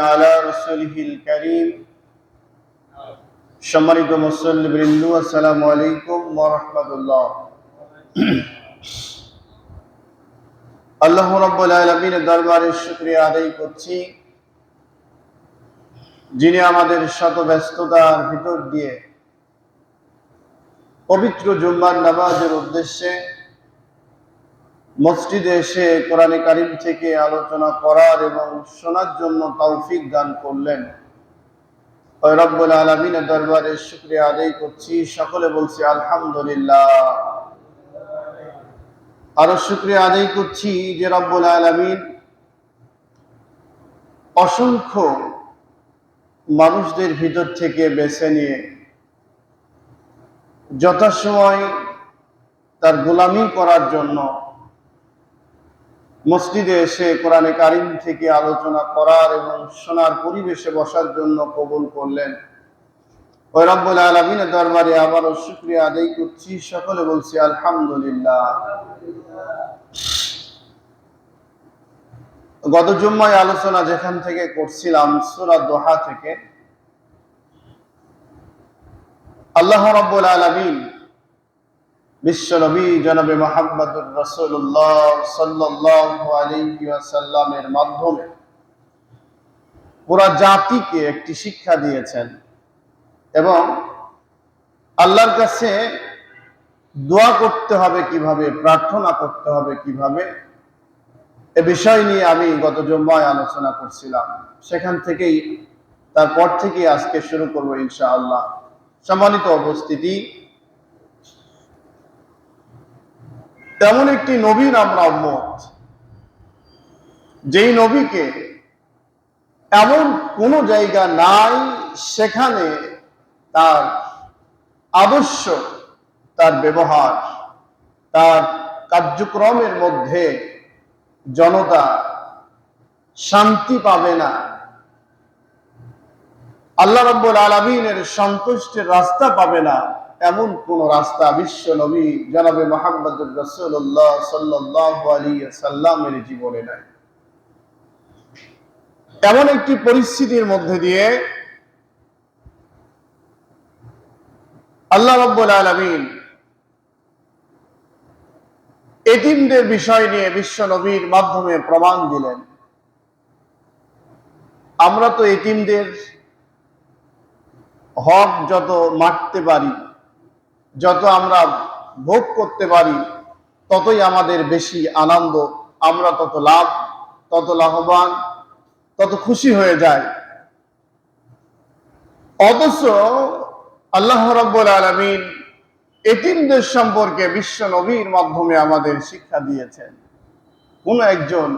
على رسوله الكريم সম্মানিত মুসল্লি বৃন্দু আসসালামু আলাইকুম ওরহমতুল্লাহ আল্লাহ রব্বুল আলমিনের দরবারে শুক্রিয়া আদায় করছি যিনি আমাদের শত ব্যস্ততার ভিতর দিয়ে পবিত্র জুম্মার নামাজের উদ্দেশ্যে মসজিদে এসে কোরআনে কারিম থেকে আলোচনা করার এবং শোনার জন্য তৌফিক দান করলেন। রব্বুল আলমিনের দরবারে শুক্রিয়া আদায় করছি। সকলে বলছি, আলহামদুলিল্লাহ। আরও শুক্রিয়া আদায় করছি যে রব্বুল আলমিন অসংখ্য মানুষদের ভিতর থেকে বেছে নিয়ে যথাসময় তার গোলামি করার জন্য মসজিদে এসে কোরআনে কারিম থেকে আলোচনা করার এবং শোনার পরিবেশে বসার জন্য কবুল করলেন। আলমিনের দরবারে আবারও শুক্রিয়া আদায় করছি, সকলে বলছি আলহামদুলিল্লাহ। গত জুম্মায় আলোচনা যেখান থেকে করছিলাম, সুরা দোহা থেকে, আল্লাহ রব্বুল আলমিন বিশ্বনবী জনাবে মোহাম্মদুর রসুল্লাহ সাল্লামের মাধ্যমে পুরা জাতিকে একটি শিক্ষা দিয়েছেন এবং আল্লাহর কাছে দোয়া করতে হবে কীভাবে, প্রার্থনা করতে হবে কীভাবে, এ বিষয় নিয়ে আমি গত জম্মায় আলোচনা করছিলাম। সেখান থেকেই, তারপর থেকেই আজকে শুরু করব ইনশাআল্লাহ। সম্মানিত উপস্থিতি তেমন একটি নবীর আমরা উম্মত। যেই নবীকে এমন কোন জায়গা নাই সেখানে তার আদর্শ, তার ব্যবহার, তার কার্যক্রমের মধ্যে জনতা শান্তি পাবে না। আল্লাহ রব্বুল আলমিনের সন্তুষ্টের রাস্তা পাবে না। এমন কোন রাস্তা বিশ্ব নবী জনাবে মোহাম্মদুর রসুল্লাহ সাল্লামের জীবনে নাই। এমন একটি পরিস্থিতির মধ্যে দিয়ে আল্লাহ রব্বুল আলমিন এতিমদের বিষয় নিয়ে বিশ্ব নবীর মাধ্যমে প্রমাণ দিলেন। আমরা তো এতিমদের হক যত মারতে পারি যত আমরা ভোগ করতে পারি, ততই আমাদের বেশি আনন্দ, আমরা তত লাভ, তত লাভবান, তত খুশি হয়ে যায় অথচ আল্লাহ রব্বুল আলমিন এতিমদের সম্পর্কে বিশ্ব নবীর মাধ্যমে আমাদের শিক্ষা দিয়েছেন। কোন একজন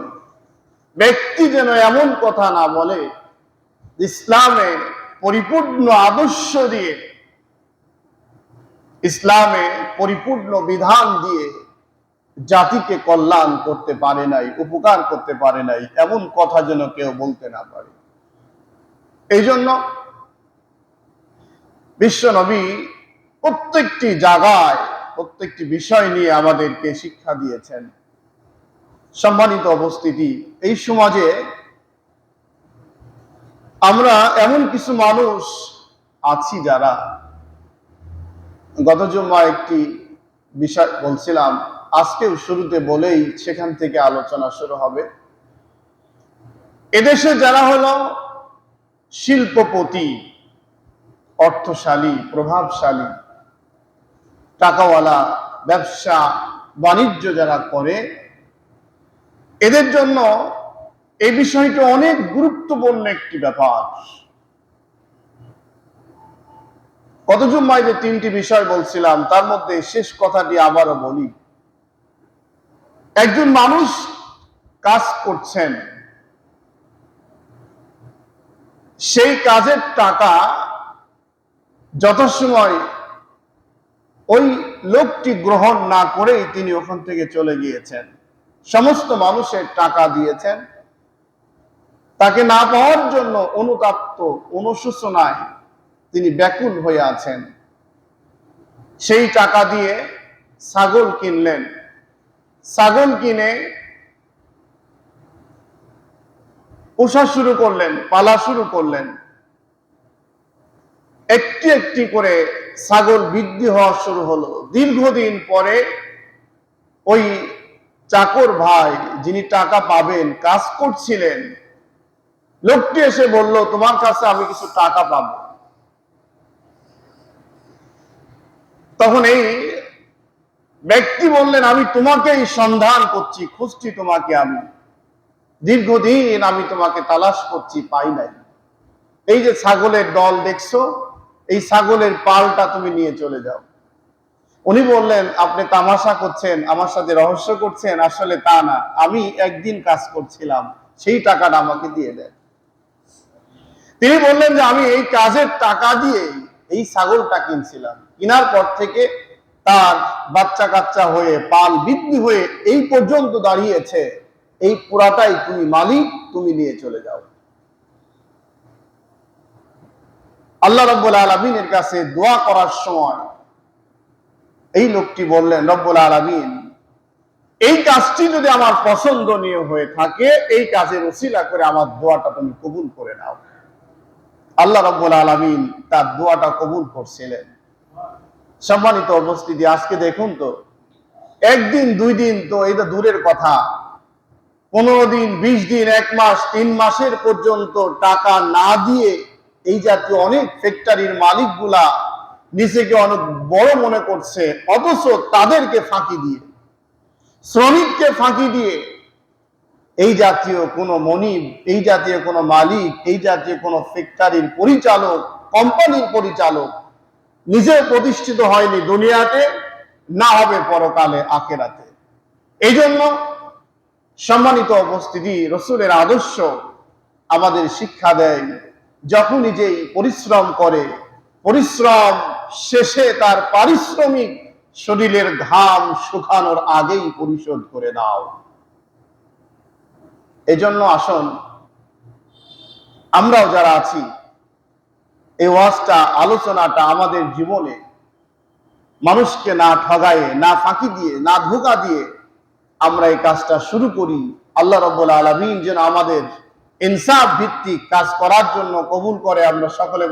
ব্যক্তি যেন এমন কথা না বলে, ইসলামে পরিপূর্ণ আদর্শ দিয়ে ইসলামে পরিপূর্ণ বিধান দিয়ে জাতিকে কল্যাণ করতে পারে নাই, উপকার করতে পারে নাই, এমন কথা যেন কেউ বলতে না পারে। এই জন্য বিশ্ব নবী প্রত্যেকটি জায়গায়, প্রত্যেকটি বিষয় নিয়ে আমাদেরকে শিক্ষা দিয়েছেন। সম্মানিত অবস্থিতি এই সমাজে আমরা এমন কিছু মানুষ আছি যারা গত জুম্মা একটি বিষয় বলছিলাম, আজকেও শুরুতে বলেই সেখান থেকে আলোচনা শুরু হবে। এদেশে যারা হলো শিল্পপতি, অর্থশালী, প্রভাবশালী, টাকাওয়ালা, ব্যবসা, বাণিজ্য যারা করে, এদের জন্য এই বিষয়টি অনেক গুরুত্বপূর্ণ একটি ব্যাপার। কত জুম্মায় যে তিনটি বিষয় বলছিলাম, তার মধ্যে শেষ কথাটি আবারও বলি। একজন মানুষ কাজ করছেন, সেই কাজের টাকা যথাসময় ওই লোকটি গ্রহণ না করেই তিনি ওখান থেকে চলে গিয়েছেন। সমস্ত মানুষের টাকা দিয়েছেন। তাকে না পাওয়ার জন্য অনুতাপ্ত, অনুশোচনায় তিনি ব্যাকুল হয়ে আছেন। সেই টাকা দিয়ে ছাগল কিনলেন। ছাগল কিনে পোষা শুরু করলেন, পালা শুরু করলেন। একটি একটি করে ছাগল বৃদ্ধি হওয়া শুরু হলো। দীর্ঘদিন পরে ওই চাকর ভাই যিনি টাকা পাবেন, কাজ করছিলেন, লোকটি এসে বলল, তোমার কাছে আমি কিছু টাকা পাবো। তখন এই ব্যক্তি বললেন, আমি তোমাকেই সন্ধান করছি, খুঁজছি তোমাকে আমি। দীর্ঘদিন আমি তোমাকে তালাশ করছি, পাই নাই। এই যে ছাগলের দল দেখছ, এই ছাগলের পালটা তুমি নিয়ে চলে যাও। উনি বললেন, আপনি তামাশা করছেন, আমার সাথে রহস্য করছেন, আসলে তা না। আমি একদিন কাজ করছিলাম, সেই টাকাটা আমাকে দিয়ে দেন। তিনি বললেন যে, আমি এই কাজের টাকা দিয়ে এই ছাগলটা কিনছিলাম। কেনার পর থেকে তার বাচ্চা কাচ্চা হয়ে, পাল বৃদ্ধি হয়ে এই পর্যন্ত দাঁড়িয়েছে। এই পুরাটাই তুমি মালিক, তুমি নিয়ে চলে যাও। আল্লাহ রব্বুল আলমিনের কাছে দোয়া করার সময় এই লোকটি বললেন, রব্বুল আলমিন, এই কাজটি যদি আমার পছন্দনীয় হয়ে থাকে, এই কাজের ওসিলা করে আমার দোয়াটা তুমি কবুল করে নাও। আল্লাহ রব্বুল আলমিন তার দোয়াটা কবুল করছিলেন। সম্মানিত উপস্থিতি, আজকে দেখুন তো, একদিন, দুই দিন তো এটা দূরের কথা। পনেরো দিন, বিশ দিন, এক মাস, তিন মাসের পর্যন্ত টাকা না দিয়ে এই জাতীয় অনেক ফ্যাক্টরির মালিকগুলা নিজেকে অনেক বড় মনে করছে, অথচ তাদেরকে ফাঁকি দিয়ে, শ্রমিককে ফাঁকি দিয়ে এই জাতীয় কোনো মনিব, এই জাতীয় কোনো মালিক, এই জাতীয় কোনো ফ্যাক্টরির পরিচালক কোম্পানির পরিচালক নিজে প্রতিষ্ঠিত হয়নি দুনিয়াতে, না হবে পরকালে আখেরাতে। এই জন্য সম্মানিত উপস্থিতি, রসুলের আদর্শ আমাদের শিক্ষা দেয়, যখনই যেই পরিশ্রম করে, পরিশ্রম শেষে তার পারিশ্রমিক শরীরের ঘাম শুকানোর আগেই পরিশোধ করে দাও। এজন্য আসুন, আমরাও যারা আছি এই ওয়াজটা, আলোচনাটা আমাদের জীবনে মানুষকে না ঠগায়ে, না ফাঁকি দিয়ে, না ধোকা দিয়ে আমরা এই কাজটা শুরু করি। আল্লাহ রব্বুল আলমিন যেন আমাদের ইনসাফ ভিত্তিক কাজ করার জন্য কবুল করে আমরা সকলে